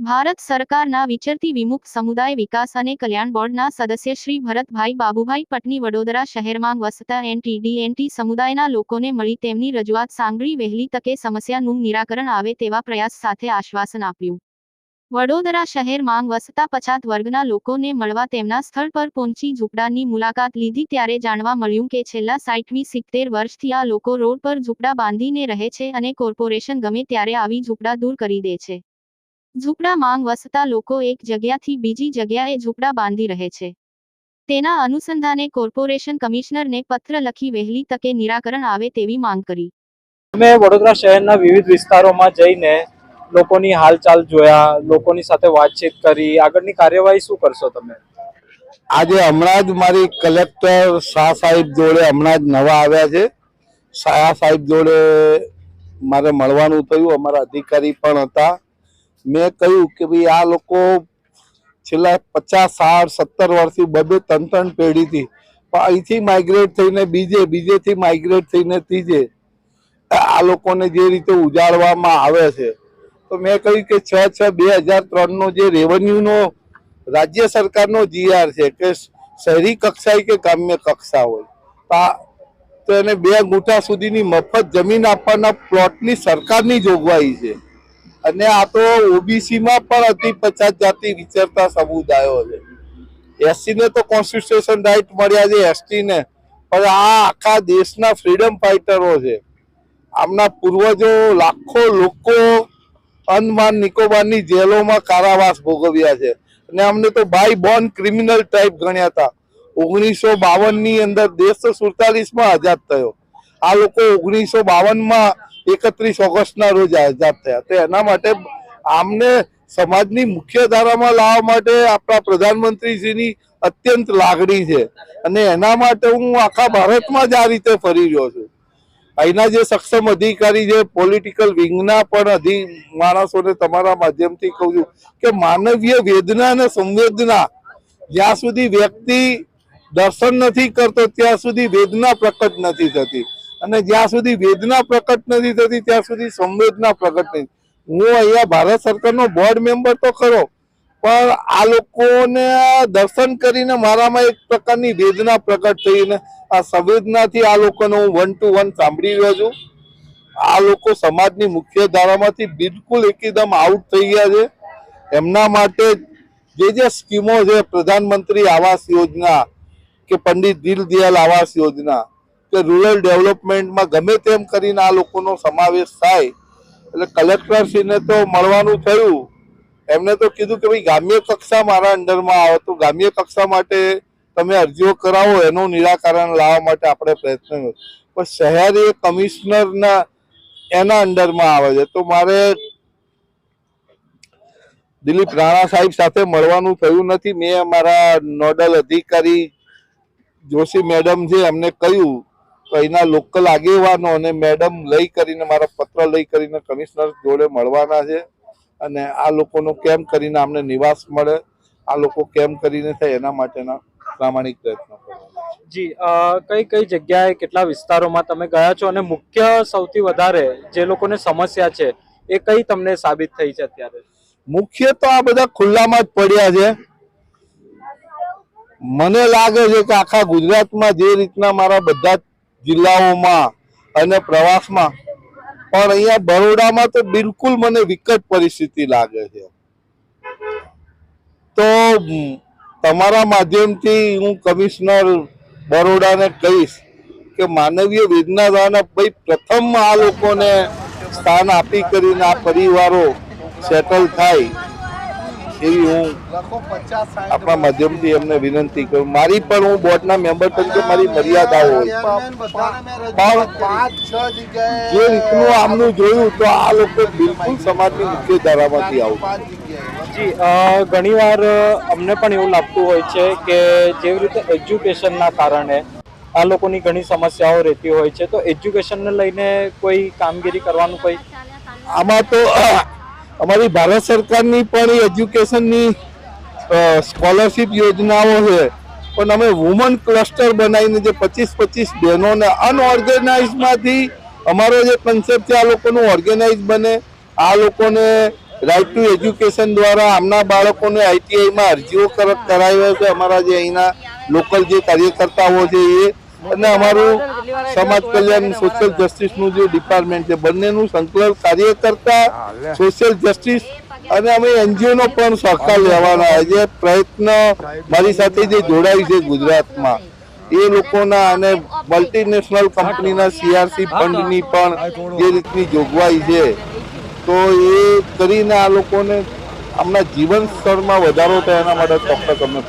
ભારત સરકારના વિચરતી વિમુખ સમુદાય વિકાસ અને કલ્યાણ બોર્ડના સદસ્ય શ્રી ભરતભાઈ બાબુભાઈ પટની વડોદરા શહેરમાં વસતા એનટીડીએનટી સમુદાયના લોકોને મળી તેમની રજૂઆત સાંભળી વહેલી તકે સમસ્યાનું નિરાકરણ આવે તેવા પ્રયાસ સાથે આશ્વાસન આપ્યું. વડોદરા શહેરમાં વસતા પછાત વર્ગના લોકોને મળવા તેમના સ્થળ પર પહોંચી ઝૂંપડાની મુલાકાત લીધી ત્યારે જાણવા મળ્યું કે છેલ્લા સાઠમી સિત્તેર વર્ષથી આ લોકો રોડ પર ઝૂંપડા બાંધીને રહે છે અને કોર્પોરેશન ગમે ત્યારે આવી ઝૂંપડા દૂર કરી દે છે. ઝૂંપડા માંગ વસતા લોકો એક જગ્યાથી બીજી જગ્યાએ ઝૂંપડા બાંધી રહે છે. તેના અનુસંધાને કોર્પોરેશન કમિશનરને પત્ર લખી વહેલી તકે નિરાકરણ આવે તેવી માંગ કરી. અમે વડોદરા શહેરના વિવિધ વિસ્તારોમાં જઈને લોકોની હાલચાલ જોયા લોકોની સાથે વાતચીત કરી. આગળની કાર્યવાહી શું કરશો તમે? આજે હમણાં જ મારી કલેક્ટર શાહ સાહેબ જોડે હમણાં જ નવા આવ્યા છે. શાહ સાહેબ જોડે મારે મળવાનું થયું. અમારા અધિકારી પણ હતા. મેં કહ્યું કે ભાઈ આ લોકો છેલ્લા પચાસ, સાઠ, સત્તર વર્ષથી બબે ત્રણ ત્રણ પેઢીથી અહીંથી માઇગ્રેટ થઈને બીજે, બીજેથી માઇગ્રેટ થઈને ત્રીજે, આ લોકોને જે રીતે ઉજાડવામાં આવે છે. તો મેં કહ્યું કે છ છ, બે હજાર ત્રણનો જે રેવન્યુનો રાજ્ય સરકારનો જીઆર છે, કે શહેરી કક્ષાએ કે ગ્રામ્ય કક્ષા હોય. તો એને બે ગુંઠા સુધીની મફત જમીન આપવાના પ્લોટની સરકારની જોગવાઈ છે. અને આ તો ઓબીસીમાં પણ અતિ પછાત જાતિ વિચારતા સમુદાયો છે. એસસી ને તો કોન્સ્ટિટ્યુશન રાઇટ મળ્યા છે એસટી ને પણ આ આખા દેશના ફ્રીડમ ફાઇટરો છે. આમના પૂર્વજો લાખો લોકો અંદમાન નિકોબારની જેલોમાં કારાવાસ ભોગવ્યા છે. અને અમને તો બાય બોર્ન ક્રિમિનલ ટાઈપ ગણ્યા હતા. ઓગણીસો બાવનની અંદર દેશ તો સુડતાલીસમાં આઝાદ થયો. આ લોકો ઓગણીસો બાવનમાં એકત્રીસ ઓગસ્ટ ના રોજ આઝાદ થયા. તો એના માટે આમને સમાજની મુખ્ય ધારામાં લાવવા માટે આપણા પ્રધાનમંત્રીશ્રીની અત્યંત લાગણી છે. અને એના માટે હું આખા ભારતમાં જ આ રીતે ફરી રહ્યો છું. અહીંના જે સક્ષમ અધિકારી છે પોલિટિકલ વિંગના પણ અધિ માણસોને તમારા માધ્યમથી કહું છું કે માનવીય વેદના અને સંવેદના, જ્યાં સુધી વ્યક્તિ દર્શન નથી કરતો, ત્યાં સુધી વેદના પ્રકટ નથી થતી. અને જ્યાં સુધી વેદના પ્રકટ નથી થતી, ત્યાં સુધી સંવેદના પ્રકટ નથી. હું અહીંયા ભારત સરકારનો બોર્ડ મેમ્બર તો ખરો, પણ આ લોકોને દર્શન કરીને મારામાં એક પ્રકારની વેદના પ્રકટ થઈને આ સંવેદનાથી આ લોકોને હું વન ટુ વન સાંભળી રહ્યો છું. આ લોકો સમાજની મુખ્ય ધારામાંથી બિલકુલ એકદમ આઉટ થઈ ગયા છે. એમના માટે જે જે સ્કીમો છે, પ્રધાનમંત્રી આવાસ યોજના કે પંડિત દીનદયાલ આવાસ યોજના કે રૂરલ ડેવલપમેન્ટમાં ગમે તેમ કરીને આ લોકોનો સમાવેશ થાય, એટલે કલેક્ટરશ્રીને તો મળવાનું થયું. એમને તો કીધું કે ભાઈ ગ્રામ્ય કક્ષા મારા અંડરમાં આવે, તો ગ્રામ્ય કક્ષા માટે તમે અરજીઓ કરાવો, એનું નિરાકરણ લાવવા માટે આપણે પ્રયત્ન. પણ શહેરી કમિશનરના એના અંડરમાં આવે છે. તો મારે દિલીપ રાણા સાહેબ સાથે મળવાનું થયું નથી. મેં અમારા નોડલ અધિકારી જોશી મેડમ છે એમને કહ્યું તો અહીંના લોકલ આગેવાનો અને મેડમ લઈ કરીને મારા પત્ર લઈ કરીને કમિશનર જોડે મળવાના છે. અને આ લોકોનો કેમ કરીને અમને નિવાસ મળે આ લોકો કેમ કરીને થાય એના માટેના પ્રામાણિક પ્રયત્નો જી કઈ કઈ જગ્યાએ કેટલા વિસ્તારોમાં તમે ગયા છો? અને મુખ્ય સૌથી વધારે જે લોકોને સમસ્યા છે એ કઈ તમને સાબિત થઈ છે અત્યારે? મુખ્ય તો આ બધા ખુલ્લામાં જ પડ્યા છે. મને લાગે છે કે આખા ગુજરાતમાં જે રીતના મારા બધા જ જિલ્લાઓમાં અને પ્રવાસમાં. પણ અહીંયા બરોડામાં તો બિલકુલ મને વિકટ પરિસ્થિતિ લાગે છે. તો તમારા માધ્યમથી હું કમિશનર બરોડાને કહીશ કે માનવીય વેદના દ્વારા ભાઈ પ્રથમ આ લોકોને સ્થાન આપી કરીને આ પરિવારો સેટલ થાય. એવી હું આપણા માધ્યમથી એમને વિનંતી કરું. મારી પણ હું બોર્ડના મેમ્બર તરીકે મારી મર્યાદાઓ હોય. જે રીતનું આમનું જોયું તો આ લોકો બિલકુલ સમાજની મુખ્ય ધારામાંથી આવું જી ઘણીવાર અમને પણ એવું લાગતું હોય છે કે જેવી રીતે એજ્યુકેશનના કારણે આ લોકોની ઘણી સમસ્યાઓ રહેતી હોય છે તો એજ્યુકેશનને લઈને કોઈ કામગીરી કરવાનું કોઈ આમાં તો અમારી ભારત સરકારની પણ એજ્યુકેશનની સ્કોલરશિપ યોજનાઓ છે. પણ અમે વુમન ક્લસ્ટર બનાવીને જે પચીસ પચીસ બહેનોને અનઓર્ગેનાઇઝમાંથી અમારો જે કન્સેપ્ટ છે, આ લોકોનું ઓર્ગેનાઇઝ બને. આ લોકોને રાઇટ ટુ એજ્યુકેશન દ્વારા આમના બાળકોને આઈટીઆઈમાં અરજીઓ કર- કરાવ્યા છે. અમારા જે અહીંના લોકલ જે કાર્યકર્તાઓ છે એ અને અમારું સમાજ કલ્યાણ સોશિયલ જસ્ટિસનું જે ડિપાર્ટમેન્ટ છે, બંનેનું સંકલન કાર્ય કરતા સોશિયલ જસ્ટિસ અને અમે એનજીઓ નો પણ સહકાર લેવાના આજે પ્રયત્ન મારી સાથે જે જોડાય છે ગુજરાતમાં, એ લોકોના અને મલ્ટીનેશનલ કંપનીના સીઆરસી ફંડની પણ જે રીતની જોગવાઈ છે, તો એ કરીને આ લોકોને આમના જીવન સ્તરમાં વધારો થાય એના માટે ચોક્કસ અમે